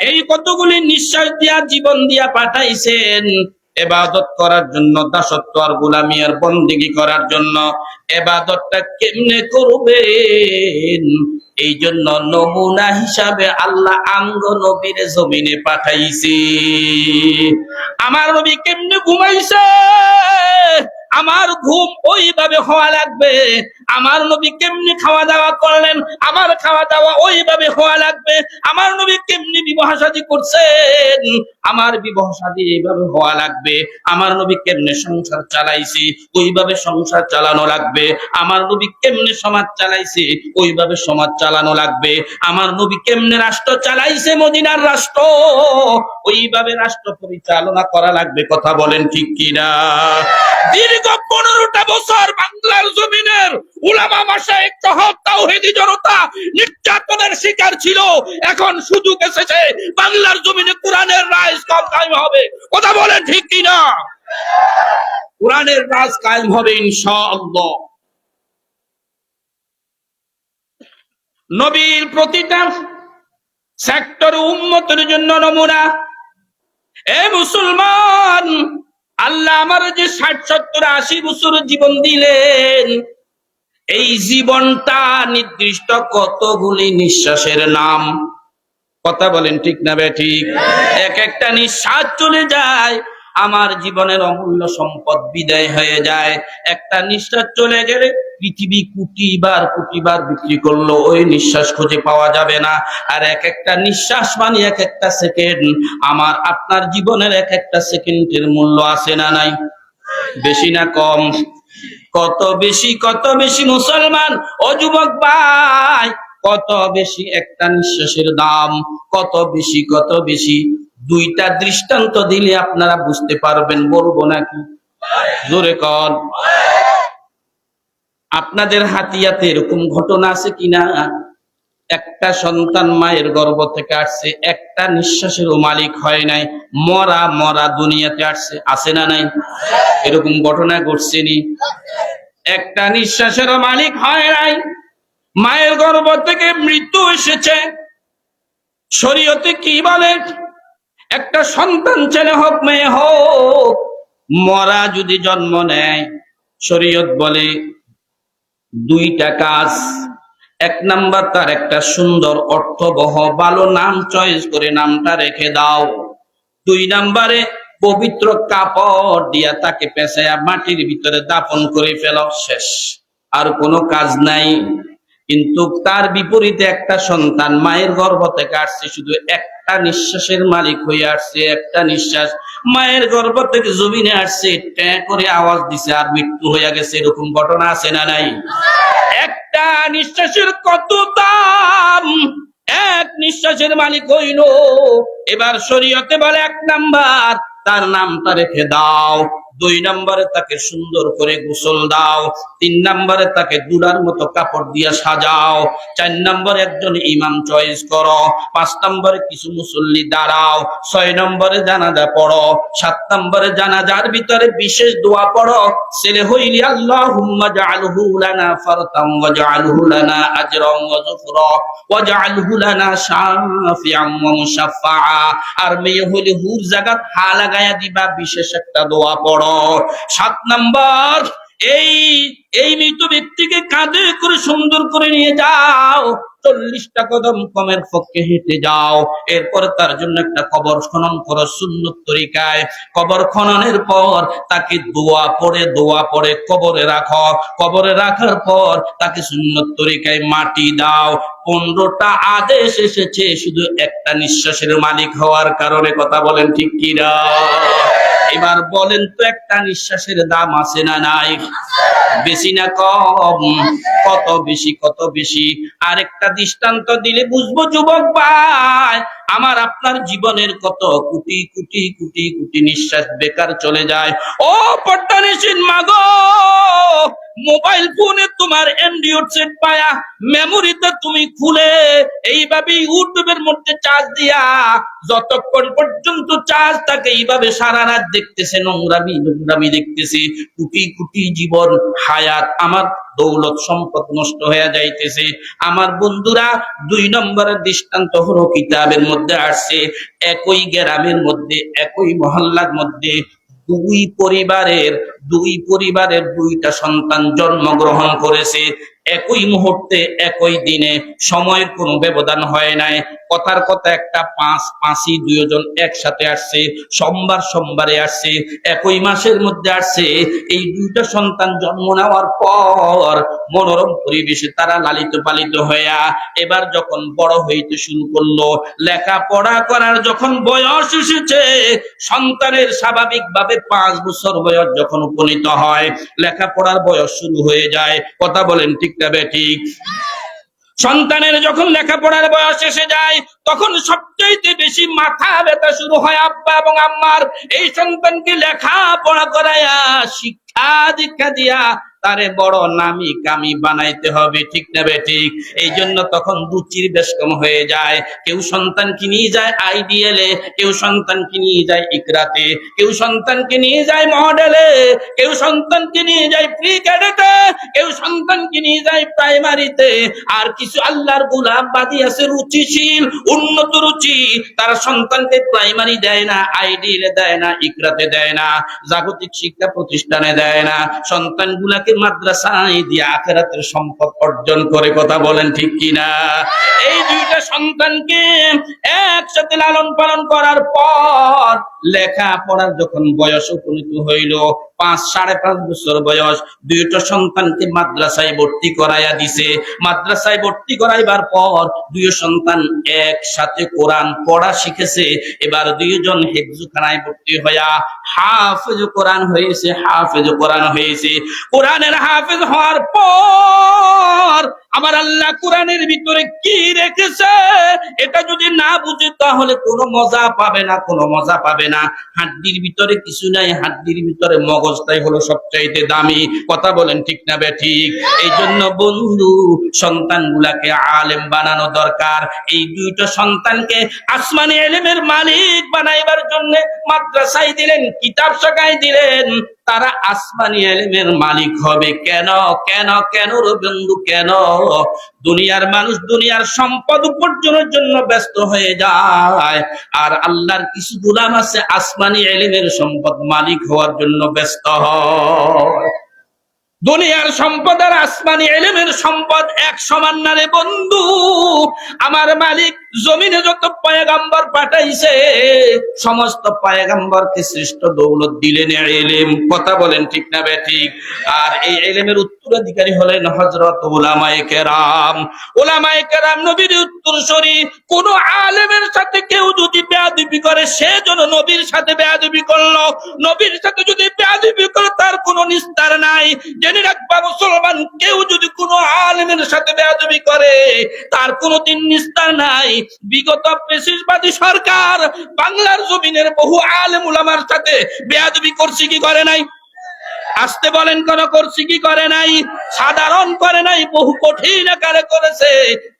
এই কতগুলি নিঃশ্বাস দিয়া জীবন দিয়া পাঠাইছেন? এবাদত করার জন্য, দাসত্ব আর গুলামি আর বন্দিগি করার জন্য এবাদতটা কেমনে করবেন? এই জন্য নমুনা হিসাবে আল্লাহ আঙ্গ নবীর জমিনে পাঠাইছে। আমার নবী কেমনে ঘুমাইছে? আমার ঘুম ওইভাবে হওয়া লাগবে। আমার নবী কেমনি খাওয়া দাওয়া করলেন? আমার খাওয়া দাওয়া ওইভাবে হওয়া লাগবে। আমার নবী কেমনি বিবাহ শাদী করছেন? আমার বিবাহ শাদী এইভাবে হওয়া লাগবে। আমার নবী কেমনে সংসার চালাইছে? ওইভাবে সংসার চালানো লাগবে। আমার নবী কেমনে সমাজ চালাইছে? ওইভাবে সমাজ চালানো লাগবে। আমার নবী কেমনে রাষ্ট্র চালাইছে? মদিনার রাষ্ট্র? ওইভাবে রাষ্ট্র পরিচালনা করা লাগবে। কথা বলেন ঠিক কিনা? দীর্ঘ পনেরোটা বছর বাংলার শিকার জমিনে কোরআনের রাজ কায়েম হবে। কথা বলেন ঠিক কিনা? কোরআনের রাজ হবে নবীর প্রতিটা সেক্টর উম্মতের জন্য নমুনা। এ মুসলমান আল্লাহ আমার যে ষাট, সত্তর, আশি বছর জীবন দিলেন, এই জীবনটা নির্দিষ্ট কতগুলি নিঃশ্বাসের নাম? কথা বলেন ঠিক না বে ঠিক? এক একটা নিঃশ্বাস চলে যায় আমার জীবনের অমূল্য সম্পদ বিদায় হয়ে যায়। একটা নিঃশ্বাস চলে গেলে পৃথিবী কোটিবার কোটিবার বিক্রি করল, ওই নিঃশ্বাস খুঁজে পাওয়া যাবে না। আর এক একটা নিঃশ্বাস মানে এক একটা সেকেন্ড। আমার, আপনার জীবনের এক একটা সেকেন্ডের মূল্য আছে না নাই? বেশি না কম? কত বেশি কত বেশি মুসলমান? ও যুবক ভাই, কত বেশি একটা নিঃশ্বাসের দাম? কত বেশি কত বেশি? দুইটা দৃষ্টান্ত দিলে আপনারা বুঝতে পারবেন, বলব নাকি? জোরে কন। আপনাদের হাতিয়াতে এরকম ঘটনা আছে কিনা? একটা সন্তান মায়ের গর্ভ থেকে আসছে, একটা নিঃশ্বাসেরও মালিক হয় নাই, মরা মরা দুনিয়াতে আসছে, আছে না নাই? এরকম ঘটনা ঘটছেনি একটা নিঃশ্বাসেরও মালিক হয় নাই, মায়ের গর্ভ থেকে মৃত্যু এসেছে। শরীয়তে কি বলে? একটা সন্তান ছেলে হোক, মেয়ে হোক, মরা যদি জন্ম নেয়, শরীয়ত বলে দুইটা কাজ। এক নাম্বার তার একটা সুন্দর অর্থবহ ভালো নাম চয়েস করে নামটা রেখে দাও। দুই নাম্বারে পবিত্র কাপড় দিয়া তাকে পেঁচাইয়া মাটির ভিতরে দাফন করে ফেল, শেষ। আর কোনো কাজ নাই। কিন্তু তার বিপরীতে একটা সন্তান মায়ের গর্ভ থেকে আসছে, শুধু একটা নিঃশ্বাসের মালিক হয়ে আসছে, একটা নিঃশ্বাস। মায়ের গর্ভ থেকে জমিনে আসছে, ট্যাঁ করে আওয়াজ দিছে, আর মৃত্যু হয়ে গেছে এরকম ঘটনা আছে না নাই? একটা নিঃশ্বাসের কত দাম? এক নিঃশ্বাসের মালিক হইল। এবার শরীয়তে বলে এক নাম্বার, তার নামটা রেখে দাও। দুই নম্বরে তাকে সুন্দর করে গোসল দাও, তিন নম্বরে তাকে দুলার মতো কাপড় দিয়ে সাজাও, চার নম্বরে একজন ইমাম চয়েস করো, পাঁচ নম্বরে কিছু মুসল্লি দাঁড়াও, ছয় নম্বরে জানাজা পড়ো, সাত নম্বরে জানাজার ভিতরে বিশেষ দোয়া পড়ো, ছেলে হইলি আল্লাহ হুম্মা জাআলহু লানা ফারতাম ওয়া জাআলহু লানা আজরাম আর মেয়ে হইলে হুর জাগাত হা লাগায়া দিবা, বিশেষ একটা দোয়া পড়ো। সাত নাম্বার, এই এই মৃত ব্যক্তিকে কাঁধে করে সুন্দর করে নিয়ে যাও, চল্লিশটা কদম কমের পক্ষে হেঁটে যাও। এরপরে তার জন্য একটা কবর খনন করো তরিকায়। কবর খননের পর তাকে দোয়া পড়ে দোয়া পড়ে কবরে রাখো। কবরে রাখার পর তাকে সুন্নত তরিকায় মাটি দাও। পনেরোটা আদেশ এসেছে, শুধু একটা নিঃশ্বাসের মালিক হওয়ার কারণে, কথা বলেন ঠিক কিনা? এবার বলেন তো একটা নিঃশ্বাসের দাম আছে না নাই? বেশি না কম? কত বেশি কত বেশি? আরেকটা দৃষ্টান্ত দিলে বুঝব যুবক ভাই। আমার আপনার জীবনের কত কোটি কোটি কোটি কোটি নিঃশ্বাস বেকার চলে যায়। ও পট্টানিসিন মাগো, মোবাইল ফোনে তোমার অ্যান্ড্রয়েড সেট পায়া, মেমোরিতে তুমি খুলে এইভাবে ইউটিউবের মধ্যে চার্জ দিয়া, যতক্ষণ পর্যন্ত চার্জ থাকে এইভাবে সারা রাত দেখতেছে, নোংরামি নোংরামি দেখতেছে, কুটি কুটি জীবন হায়াত। আমার দৌলত সম্পদ নষ্ট হয়ে যাইতেছে। আমার বন্ধুরা, দুই নম্বরের দৃষ্টান্ত হলো কিতাবের মধ্যে আসছে, একই গ্রামের মধ্যে, একই মহল্লার মধ্যে। দুই পরিবারের দুই পরিবারের দুইটা সন্তান জন্মগ্রহণ করেছে। একই মুহূর্তে, একই দিনে সময়ের কোনো ব্যবধান হয় নাই। কথার কথা একটা, পাঁচ, পাঁচই দুইজন একসাথে আসছে, সোমবার সোমবারে আসছে, একই মাসের মধ্যে আসছে। এই দুইটা সন্তান জন্ম নেওয়ার পর মনোরম পরিবেশে তারা লালিত পালিত হইয়া এবার যখন বড় হইতে শুরু করল, লেখাপড়া করার যখন বয়স এসেছে, সন্তানের স্বাভাবিকভাবে পাঁচ বছর বয়স যখন উপনীত হয়, লেখাপড়ার বয়স শুরু হয়ে যায়। কথা বলেন ঠিক না ঠিক? সন্তানের যখন লেখাপড়ার বয়স এসে যায়, তখন সবচেয়ে বেশি মাথা ব্যথা শুরু হয় আব্বা এবং আম্মার। এই সন্তানকে লেখাপড়া করাইয়া শিক্ষা দীক্ষা দিয়া তারে বড় নামি কামি বানাইতে হবে, ঠিক না ঠিক? এই জন্য তখন রুচির বেশ কম হয়ে যায়। কেউ সন্তানকে নিয়ে যায় আইডিএলে কেউ সন্তানকে নিয়ে যায় ইকরাতে, কেউ সন্তানকে নিয়ে যায় মডেলে, কেউ সন্তানকে নিয়ে যায় প্রি ক্যাডেটে কেউ সন্তানকে নিয়ে যায় প্রাইমারিতে। আর কিছু আল্লাহর গুলাম বাদী আছে রুচিশীল, উন্নত রুচি। তারা সন্তানকে প্রাইমারি দেয় না আইডিএলে দেয় না, ইকরাতে দেয় না, জাগতিক শিক্ষা প্রতিষ্ঠানে দেয় না। সন্তানগুলাকে আখেরাতের সম্পদ অর্জন করে কথা বলেন ঠিক কিনা? এই দুইটা সন্তানকে একসাথে লালন পালন করার পর লেখা পড়ার যখন বয়স উপনীত হইল, পাঁচ সাড়ে পাঁচ বছর বয়স, দুইটা সন্তানকে মাদ্রাসায় ভর্তি করাইয়া দিছে। মাদ্রাসায় ভর্তি করাইবার পর দুই সন্তান একসাথে কোরআন পড়া শিখেছে। এবার দুইজন হেফজুখানায় ভর্তি হইয়া হাফেজ কোরআন হয়েছে হাফেজ কোরআন হয়েছে কোরআনের হাফেজ হওয়ার পর আমার আল্লাহ কোরআনের ভিতরে কি রেখেছে? এটা যদি না বুঝে, তাহলে কোনো মজা পাবে না, কোনো মজা পাবে না। হাড্ডির ভিতরে কিছু নাই, হাড্ডির ভিতরে মগজটাই হলো সবচাইতে দামি। কথা বলেন ঠিক না বে ঠিক? এই জন্য বন্ধু, সন্তানগুলাকে আলেম বানানো দরকার। এই দুইটা সন্তানকে আসমানি এলেমের মালিক বানাইবার জন্য মাদ্রাসায় দিলেন, কিতাব শাখায় দিলেন। তারা আসমানি এলেমের মালিক হবে। কেন? কেন? কেন বন্ধু? কেন? দুনিয়ার মানুষ দুনিয়ার সম্পদ উপার্জনের জন্য ব্যস্ত হয়ে যায়। আর আল্লাহর কিছু গুলাম আছে, আসমানি এলেমের সম্পদ মালিক হওয়ার জন্য ব্যস্ত হয়। দুনিয়ার সম্পদ আর আসমানি এলেমের সম্পদ এক সমান না বন্ধু। আমার মালিক জমিনে যত পয়গাম্বর পাঠাইছে, সমস্ত পয়গাম্বরকে শ্রেষ্ঠ দৌলত দিলেন এলেম। কথা বলেন ঠিক না ঠিক? আর এই এলেমের উত্তরাধিকারী হলেন হজরত ওলামায়ে কেরাম। ওলামায়ে কেরাম নবীর উত্তরসূরি কোন আলেমের সাথে কেউ যদি বেয়াদবি করে, সে যেন নবীর সাথে বেয়াদবি করল। নবীর সাথে যদি বেয়াদবি করে, তার কোনো নিস্তার নাই। জেনে রাখবা, মুসলমান কেউ যদি কোনো আলেমের সাথে বেয়াদবি করে, তার কোনোদিন নিস্তার নাই। বিগত পেশিসবাদী সরকার বাংলার জমিনের বহু সাথে বেয়াদবি করছে কি করে নাই? আসতে বলেন করছি কি করে নাই? সাধারণ করে নাই, বহু কঠিন আকারে করেছে।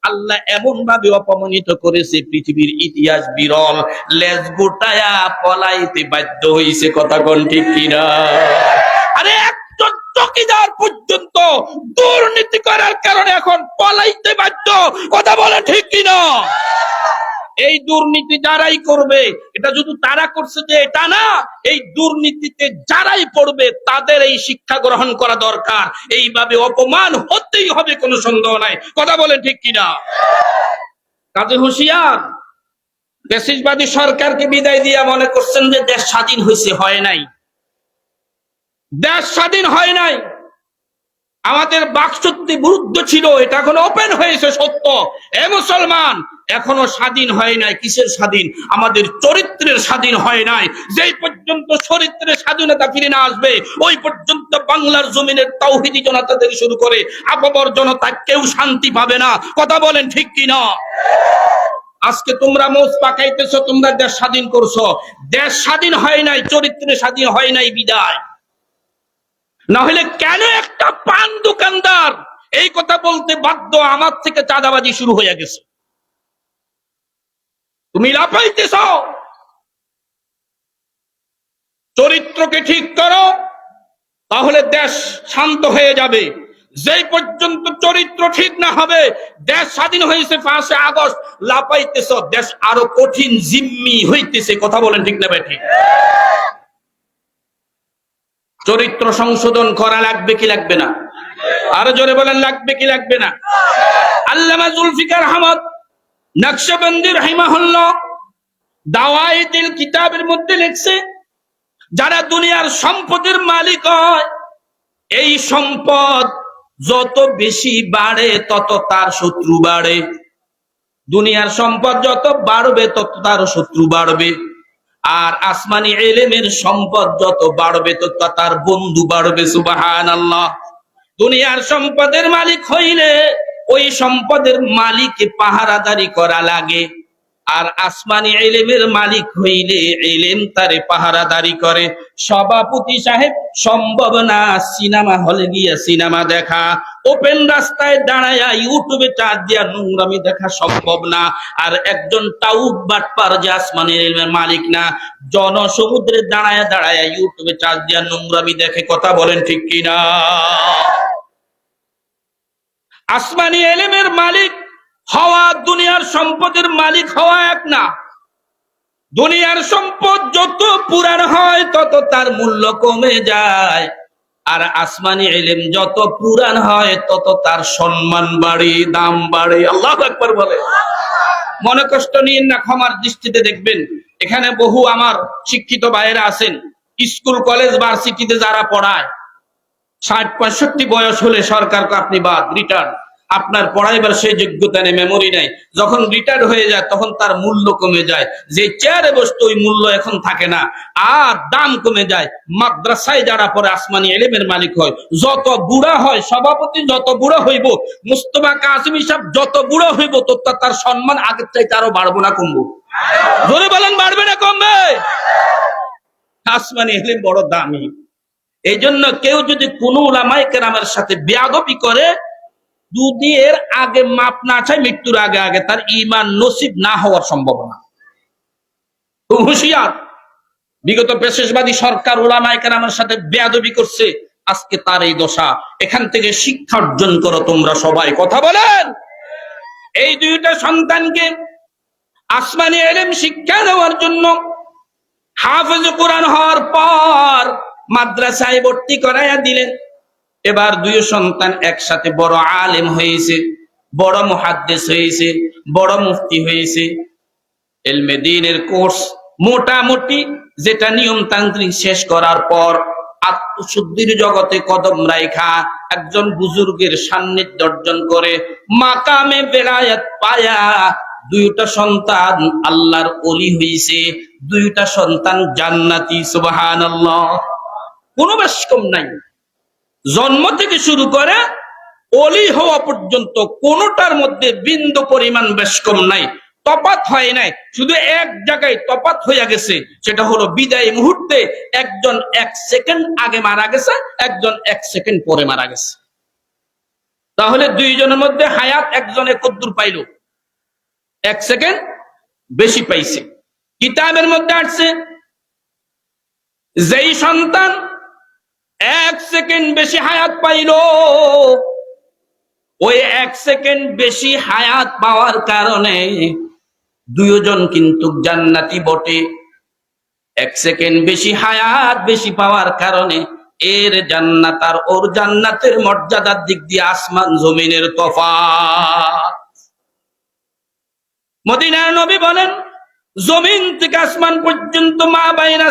আল্লাহ এমন ভাবে অপমানিত করেছে, পৃথিবীর ইতিহাস বিরল। লেজ গোটায়া পলাইতে বাধ্য হইছে, কথা কোন ঠিক কিনা? আরে চকিদার পর্যন্ত দুর্নীতি করার কারণে এখন পলাইতে বাধ্য। কথা বলে ঠিক কিনা? এই দুর্নীতি যারাই করবে, এটা শুধু তারা করছে যে এটা না, এই দুর্নীতিতে যারাই পড়বে, তাদের এই শিক্ষা গ্রহণ করা দরকার। এইভাবে অপমান হতেই হবে, কোনো সন্দেহ নাই। কথা বলেন ঠিক কিনা? কাজে হুঁশিয়ার বেসিসবাদী সরকারকে বিদায় দিয়া মনে করছেন যে দেশ স্বাধীন হয়েছে হয় নাই। দেশ স্বাধীন হয় নাই। আমাদের বাকশক্তি বিরুদ্ধ ছিল, এটা এখন ওপেন হয়েছে, সত্য। এ মুসলমান এখনও স্বাধীন হয় নাই, কিসের স্বাধীন? আমাদের চরিত্রের স্বাধীন হয় নাই। যেই পর্যন্ত চরিত্রের স্বাধীনতা ফিরে না আসবে, ওই পর্যন্ত বাংলার জমিনের তৌহিদি জনতা থেকে শুরু করে আপাবর জনতা কেউ শান্তি পাবে না। কথা বলেন ঠিক কিনা আজকে তোমরা মোজ পাকাইতেছো, তোমরা দেশ স্বাধীন করছ। দেশ স্বাধীন হয় নাই, চরিত্রে স্বাধীন হয় নাই, বিদায়। না হলে কেন একটা পান দোকানদার এই কথা বলতে বাধ্য আমার থেকে চাঁদাবাজি শুরু হয়ে গেছে? তুমি লাফাইতেছ। চরিত্রকে ঠিক করো, তাহলে দেশ শান্ত হয়ে যাবে। যেই পর্যন্ত চরিত্র ঠিক না হবে, দেশ স্বাধীন হয়েছে পাঁচে আগস্ট লাপাইতেছ দেশ আরও কঠিন, জিম্মি হইতেছে। কথা বলেন ঠিক না ভাই, ঠিক? চরিত্র সংশোধন করা লাগবে কি লাগবে না? আরও জোরে বলেন, লাগবে কি লাগবে না? আল্লামা জুলফিকার আহমদ, নকশবন্দি রহিমাহুল্লাহ দাওয়াইতিল কিতাবের মধ্যে লিখছে, যারা দুনিয়ার সম্পদের মালিক হয়, এই সম্পদ যত বেশি বাড়ে, তত তার শত্রু বাড়ে। দুনিয়ার সম্পদ যত বাড়বে, তত তার শত্রু বাড়বে। আর আসমানি এলেমের সম্পদ যত বাড়বে তো তার বন্ধু বাড়বে সুবাহান আল্লাহ দুনিয়ার সম্পদের মালিক হইলে ওই সম্পদের মালিক পাহারাদারি করা লাগে। আর আসমানি এলেমের মালিক হইলে এলেম তারে পাহারাদারি করে। সভাপতি সাহেব, সম্ভব না, সিনেমা হলে গিয়ে সিনেমা দেখা। ওপেন রাস্তায় দাঁড়ায়া ইউটিউবে চার্জ দিয়া নোংরামি দেখা সম্ভব না। আর একজন টাউট বাটপার যে আসমানের এলেমের মালিক না, জনসমুদ্রে দাঁড়ায়া দাঁড়ায়া ইউটিউবে চার্জ দিয়া নোংরামি দেখে কথা বলেন ঠিক কিনা? আসমানি এলেমের মালিক হওয়া দুনিয়ার সম্পদের মালিক হওয়া এক না। দুনিয়ার সম্পদ যত পুরান হয়, তত তার মূল্য কমে যায়। আর আসমানি এলেম যত পুরান হয়, তত তার সম্মান বাড়ে, দাম বাড়ে। আল্লাহ একবার বলে। মনে কষ্ট নিন না, ক্ষমার দৃষ্টিতে দেখবেন। এখানে বহু আমার শিক্ষিত ভাইয়েরা আছেন। স্কুল, কলেজ, ভার্সিটিতে যারা পড়ায়, ষাট, পঁয়ষট্টি বয়স হলে সরকারকে আপনি বাদ, রিটার্ন। আপনার পড়াইবার সেই যোগ্যতা নেই মেমোরি নাই। যখন রিটায়ার্ড হয়ে যায়, তখন তার মূল্য কমে যায়। যে চেয়ারে বসতো, ওই মূল্য এখন থাকে না। আর দাম কমে যায়। মাদ্রাসায় যারা পরে আসমানি এলেমের মালিক হয়। যত বুড়া হয়, সভাপতি যত বুড়া হইব, মুস্তফা কাসিম হিসাব যত বুড়া হইব তো তার সম্মান আগের চাইতে আরও বাড়বো না কমবো। ধরে বলেন, বাড়বে না কমবে? আসমানি এলেম বড় দামি। এই জন্য কেউ যদি কোনো ওলামাই কেরামের সাথে বেয়াদবি করে যদি এর আগে মাপ না চায় মৃত্যুর আগে আগে তার ইমান নসিব না হওয়ার সম্ভাবনা। খুব হুঁশিয়ার। বিগত পেশেষবাদী সরকার ওলামাই কেরামের সাথে বেয়াদবি করছে। আজকে তার এই দশা। এখান থেকে শিক্ষা অর্জন করো তোমরা সবাই। কথা বলেন? এই দুইটা সন্তানকে আসমানি এলেম শিক্ষা দেওয়ার জন্য হাফেজ কোরআন হওয়ার পর মাদ্রাসায় ভর্তি করাইয়া দিলেন। এবার দুই সন্তান একসাথে বড় আলেম হয়েছে, বড় মুহাদ্দিস হয়েছে, বড় মুফতি হয়েছে। এলমে দিনের কোর্স মোটামুটি যেটা নিয়মতান্ত্রিক শেষ করার পর আত্মশুদ্ধির জগতে কদম রাইখা একজন বুজুর্গের সান্নিধ্য অর্জন করে মাকামে বেলায়াত পায়া দুইটা সন্তান আল্লাহর অলি হইছে, দুইটা সন্তান জান্নাতি, সুবহানাল্লাহ। কোনো বেশ কম নাই। জন্ম থেকে শুরু করে অলি হওয়া পর্যন্ত কোনটার মধ্যে বিন্দু পরিমাণ বেশ কম নাই তপাত হয় নাই। শুধু এক জায়গায় তপাত হইয়া গেছে, সেটা হলো বিদায় মুহূর্তে একজন এক সেকেন্ড আগে মারা গেছে, একজন এক সেকেন্ড পরে মারা গেছে। তাহলে দুইজনের মধ্যে হায়াত একজনে কদ্দুর পাইল, এক সেকেন্ড বেশি পাইছে। কিতাবের মধ্যে আসছে, যেই সন্তান এক সেকেন্ড বেশি হায়াত পাইল। ওই এক সেকেন্ড বেশি হায়াত পাওয়ার কারণে দুইজন কিন্তু জান্নাতি বটে। এক সেকেন্ড বেশি হায়াত বেশি পাওয়ার কারণে এর জান্নাত আর ওর জান্নাতের মর্যাদার দিক দিয়ে আসমান জমিনের তফাৎ। মদিনার নবী বলেন, জমিন থেকে আসমান পর্যন্ত মা বাইনা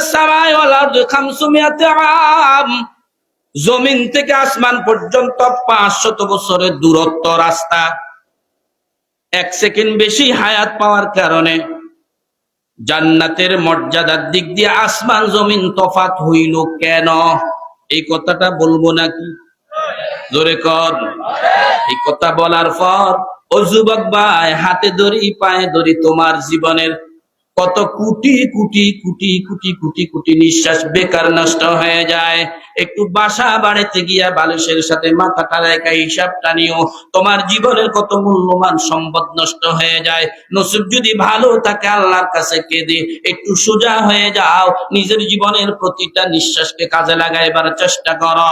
খামসুমিয়াতে আম। জমিন থেকে আসমান পর্যন্ত পাঁচশত বছরের দূরত্ব রাস্তা। এক সেকেন্ড বেশি হায়াত পাওয়ার কারণে জান্নাতের মর্যাদার দিক দিয়ে আসমান জমিন তফাত হইল কেন? এই কথাটা বলব নাকি? জোরে কর। এই কথা বলার পর, ও যুবক ভাই, হাতে ধরি পায়ে ধরি তোমার জীবনের কত কোটি কোটি কোটি কোটি কোটি কোটি নিঃশ্বাস বেকার নষ্ট হয়ে যায়। একটু বাসা বাড়িতে গিয়া বালিশের সাথে মাথাটা রেখা হিসাবটা নিও। তোমার জীবনের কত মূল্যবান সম্পদ নষ্ট হয়ে যায়। নসিব যদি ভালো থাকে আল্লাহর কাছে কেঁদে একটু সোজা হয়ে যাও। নিজের জীবনের প্রতিটা নিঃশ্বাসকে কাজে লাগাইবার চেষ্টা করো।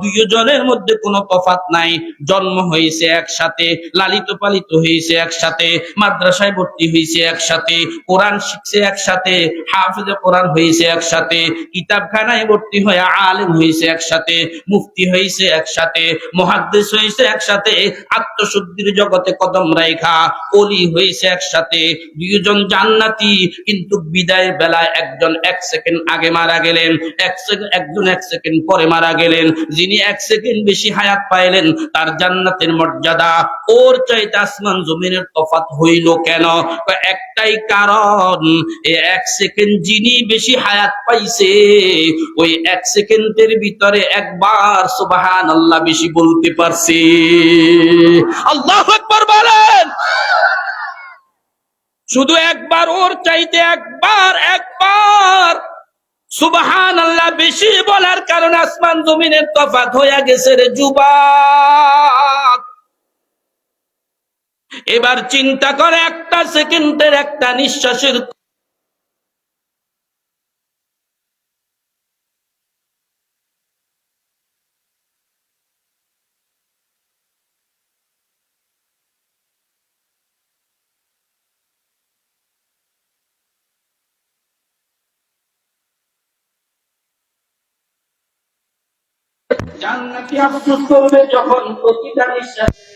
দুইজনের মধ্যে কোনো তফাত নাই। জন্ম হয়েছে একসাথে, লালিত পালিত হয়েছে একসাথে, মাদ্রাসায় ভর্তি হয়েছে একসাথে, কোরআন শিখছে একসাথে, হাফিজে কোরআন হয়েছে একসাথে, কিতাবখানায় ভর্তি হয়ে আলেম হয়েছে একসাথে, মুফতি হয়েছে একসাথে মহাদ্দেশ হয়েছে একসাথে, আত্মশুদ্ধির জগতে কদম রেখা অলি হয়েছে একসাথে, দুইজন জান্নাতি, কিন্তু বিদায়ের বেলায় একজন এক সেকেন্ড আগে মারা গেলেন, এক সেকেন্ড একজন এক সেকেন্ড পরে মারা গেলেন, যিনি এক সেকেন্ড বেশি হায়াত পাইলেন, তার জান্নাতের মর্যাদা, ওর চাইতে আসমান জমিনের তফাত হইল কেন? একটাই কারণ এই এক সেকেন্ড যিনি বেশি হায়াত পাইছে, ওই এক সেকেন্ডের ভিতরে একবার সুবাহান আল্লাহ বেশি বলতে পারছে। আল্লাহ একবার বলেন। শুধু একবার, ওর চাইতে একবার একবার সুবাহান আল্লাহ বেশি বলার কারণে আসমান জমিনের তফাত হইয়া গেছে রে যুবক। এবার চিন্তা করে একটা সেকেন্ডের একটা নিঃশ্বাসের জান্নাতি আফসোস যখন প্রতিটা নিঃশ্বাসে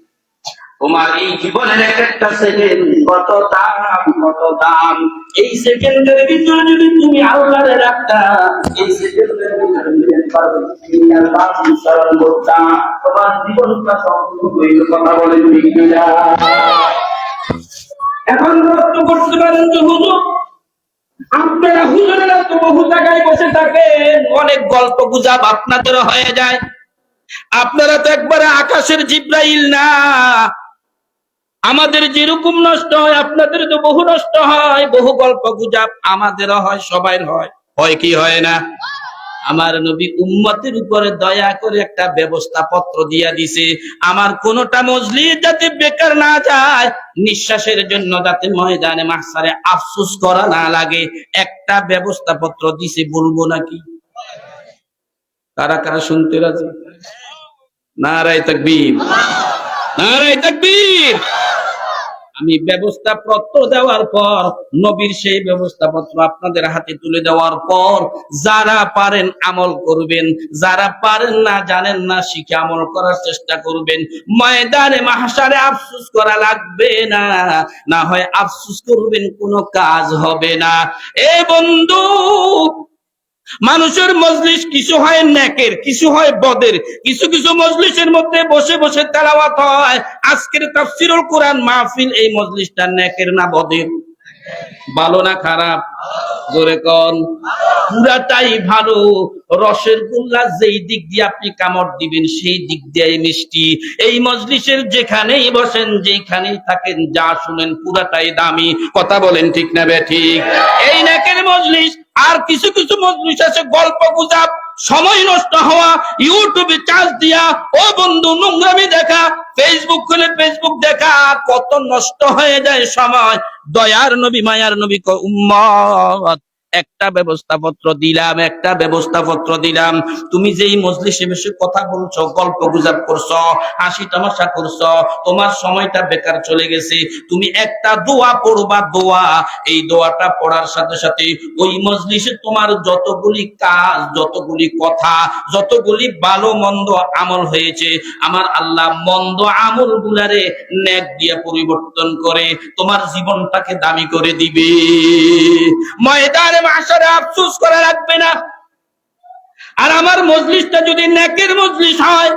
তোমার এই জীবনের এক একটা সেকেন্ড কত দাম কত দাম। এই সেকেন্ডের ভিতরে যদি তুমি আল্লাহরে রাখতা, এই সেকেন্ডের ভিতরে তোমার জীবনটা সম্পূর্ণ কথা এখন প্রশ্ন করতে পারেন যে, হুজুর, আপনারা হুজুরেরা তো বহু জায়গায় বসে থাকেন, অনেক গল্প গুজব আপনাদের হয়ে যায়। আপনারা তো একবারে আকাশের জিব্রাইল না আমাদের যেরকম নষ্ট হয়, আপনাদের তো বহু নষ্ট হয়। বহু গল্প গুজব আমাদেরও হয় সবাই হয়। হয় কি হয় না? আমার নবী উম্মতের উপরে দয়া করে একটা ব্যবস্থা পত্র দিয়া দিছে। আমার কোনটা মজলিস যাতে বেকার না যায়, নিঃশ্বাসের জন্য যাতে ময়দানে মাহসারে আফসোস করা না লাগে, একটা ব্যবস্থা পত্র দিছে বলব নাকি? কারা কারা শুনতে রাজি? নারায় তাকবীর। নারায় তাকবীর! আমি ব্যবস্থা পত্র দেওয়ার পর, নবীর সেই ব্যবস্থা পত্র আপনাদের হাতে তুলে দেওয়ার পর, যারা পারেন আমল করবেন, যারা পারেন না, জানেন না, শিখে আমল করার চেষ্টা করবেন। ময়দানে মাহাসারে আফসুস করা লাগবে না না হয় আফসুস করবেন, কোনো কাজ হবে না। এ বন্ধু মানুষের মজলিস কিছু হয় নেকের কিছু হয় বদের। কিছু কিছু মজলিসের মধ্যে বসে বসে তেলাওয়াত হয়। আজকের তাফসিরুল কোরআন মাহফিল এই মজলিসটা নেকের না বদের। ভালো না খারাপ? জোরে কন। পুরাটাই ভালো। রসের গুল্লা যেই দিক দিয়ে আপনি কামড় দিবেন, সেই দিক দিয়ে মিষ্টি। এই মজলিসের যেখানেই বসেন যেখানেই থাকেন, যা শুনেন, পুরাটাই দামি। কথা বলেন ঠিক না বে ঠিক? এই নাকের মজলিস, আর কিছু কিছু মজলিস আছে, গল্প গুজাব। সময় নষ্ট হওয়া ইউটিউবে চার্জ দিয়া, ও বন্ধু নোংরামি দেখা ফেসবুক খুলে ফেসবুক দেখা, কত নষ্ট হয়ে যায় সময়। দয়ার নবী, মায়ার নবী উম্মত। একটা ব্যবস্থাপত্র দিলাম, একটা ব্যবস্থাপত্র দিলাম। তুমি যেই মজলিসে বসে কথা বলছো, গল্প গুজব করছ, হাসি তামাশা করছ, তোমার সময়টা বেকার চলে গেছে। তুমি একটা দোয়া পড়বা, দোয়া। এই দোয়াটা পড়ার সাথে সাথে ওই মজলিসে তোমার যতগুলি কাজ, যতগুলি কথা, যতগুলি ভালো মন্দ আমল হয়েছে, আমার আল্লাহ মন্দ আমল গুলারে নেক দিয়ে পরিবর্তন করে তোমার জীবনটাকে দামি করে দিবে। ময়দানে মাসারে আফসোস করা লাগবে না। আর আমার মজলিসটা যদি নেকের মজলিস হয়,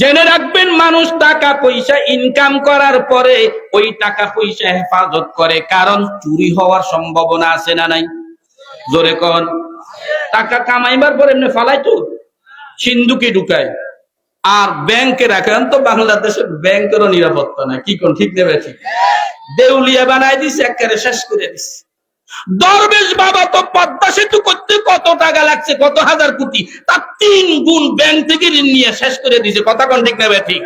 জেনে রাখবেন মানুষ টাকা পয়সা ইনকাম করার পরে ওই টাকা পয়সা হেফাজত করে, কারণ চুরি হওয়ার সম্ভাবনা আছে না নাই? জোরে কন। টাকা কামাইবার পরে এমনি ফালাই তো, সিন্ধুকে ঢুকায়। আর ব্যাংকে রাখেন তো বাংলাদেশের ব্যাংকেরও নিরাপত্তা নাই, কি কোন, ঠিক নেবে ঠিক। দেউলিয়া বানাই দিছে, একেবারে শেষ করে দিছে। দরবেশ বাবা তো পদ্মা সেতু করতে কত টাকা লাগছে, কত হাজার কোটি? তার তিন গুণ ব্যাংক থেকে ঋণ নিয়ে শেষ করে দিছে কথা কোন ঠিক নেবে ঠিক।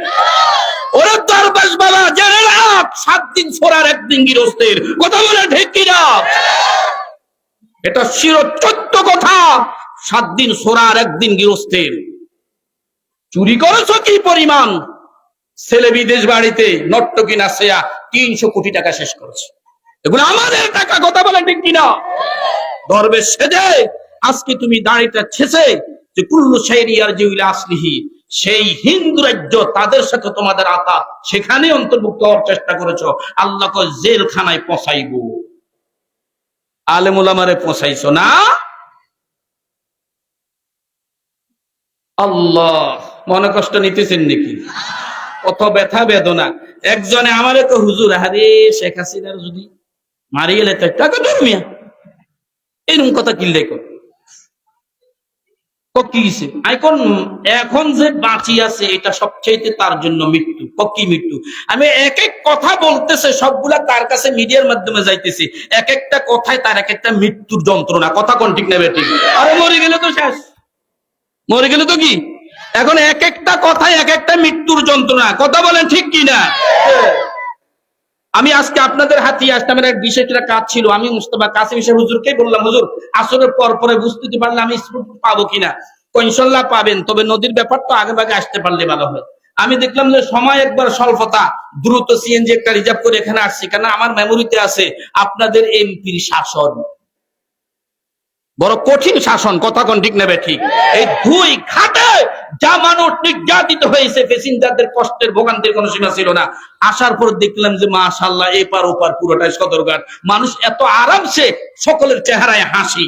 ওরে দরবেশ বাবা, জেনে রাখ, সাত দিন ছোড়ার একদিন গৃহস্থের। কথা বলে ঠিক কিনা? এটা চিরচত্য কথা। সাত দিন সোরার একদিন গৃহস্থের। চুরি করেছ কি পরিমাণ? ছেলে বিদেশ বাড়িতে, নট্টকি নাসিয়া তিনশো কোটি টাকা শেষ করেছে। এগুলো আমাদের টাকা, কথা বলেন ঠিক কিনা? দরবে সেজে আজকে তুমি দাড়িটা ছেসে যে কুল্লু শাইরিয়ার যে আসলিহি, সেই হিন্দু রাজ্য তাদের সাথে তোমাদের আতা সেখানে অন্তর্ভুক্ত হওয়ার চেষ্টা করেছ। আল্লাহকে জেলখানায় পচাইব। আলেমুলামারে পচাইছো না? আল্লাহ, মনে কষ্ট নিতেছেন নাকি? কত ব্যথা, বেদনা। একজনে আমারে তো হুজুর আরে শেখ হাসিনার যদি টাকা ধর্মিয়া এরকম কথা এখন এখন যে বাঁচি আছে, এটা সবচেয়ে তার জন্য মৃত্যু মৃত্যু। আমি এক এক কথা বলতেছে, সবগুলা তার কাছে মিডিয়ার মাধ্যমে যাইতেছি। এক একটা কথায় তার এক একটা মৃত্যুর যন্ত্রণা। কথা কোন ঠিক নেবে ঠিক আরে মরে গেলে তো শেষ। মরে গেলে তো কি? এখন এক একটা কথায় এক একটা মৃত্যুর যন্ত্রণা। কথা বলেন ঠিক কি না আমি আজকে আপনাদের হাতে আসতে আমার এক বিশেষ একটা কাজ ছিল। আমি মুস্তফা কাসিম সাহেব হুজুরকে বললাম হুজুর আসরের পর পরে বুঝতে পারলে আমি স্কুল পাবো কিনা? কই, ইনশাল্লাহ পাবেন তবে নদীর ব্যাপার তো আগে ভাগে আসতে পারলে ভালো হয়। আমি দেখলাম যে সময় একবার স্বল্পতা দ্রুত সিএনজি একটা রিজার্ভ করে এখানে আসছি কেন আমার মেমোরিতে আছে আপনাদের এমপির শাসন। বড় কঠিন শাসন কথা কোন ঠিক নেবে ঠিক? এই দুই ঘাটে যা মানুষ নির্যাতিত হয়েছে প্যাসেঞ্জারদের কষ্টের ভোগান্তির কোনো সীমা ছিল না। আসার পর দেখলাম যে মা মাশাল্লাহ এপার ওপার পুরোটাই সদরঘাট। মানুষ এত আরামসে সকলের চেহারায় হাসি।